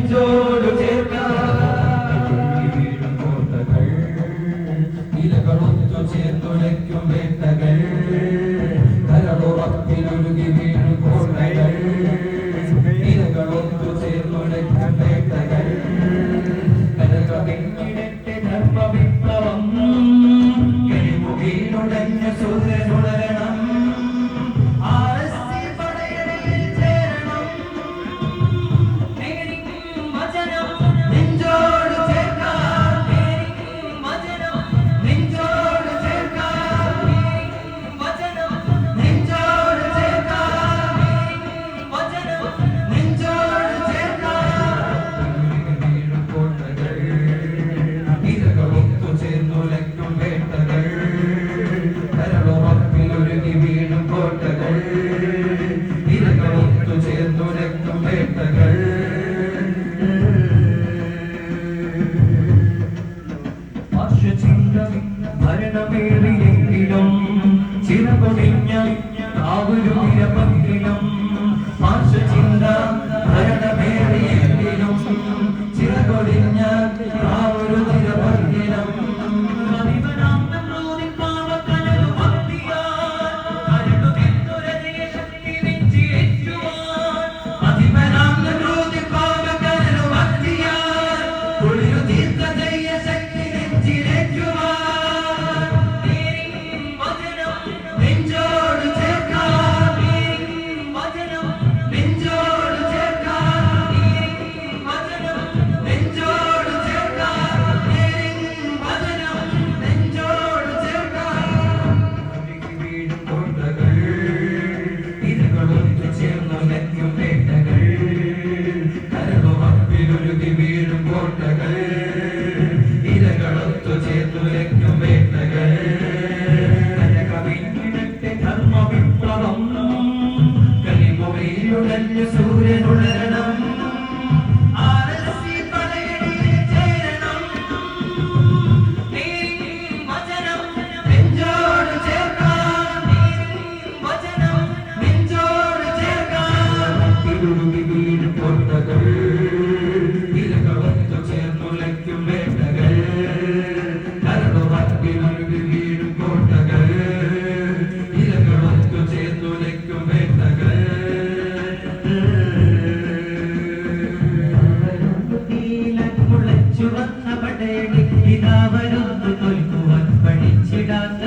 Victoria. No. ഇരുവിധിയിൽ പൊന്നകൾ ഇരകവറ്റം ചേർന്നുലയ്ക്കും വേണ്ടകൾ കരടുവർത്തി നൽകി വീടും കോട്ടകൾ ഇരകവറ്റം ചേർന്നുലയ്ക്കും വേണ്ടകൾ മുളച്ചു വന്ന പടയടി ഇതാ വരുന്നു തൊൽക്കുവാൻ പഠിച്ചിടാത്ത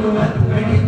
tu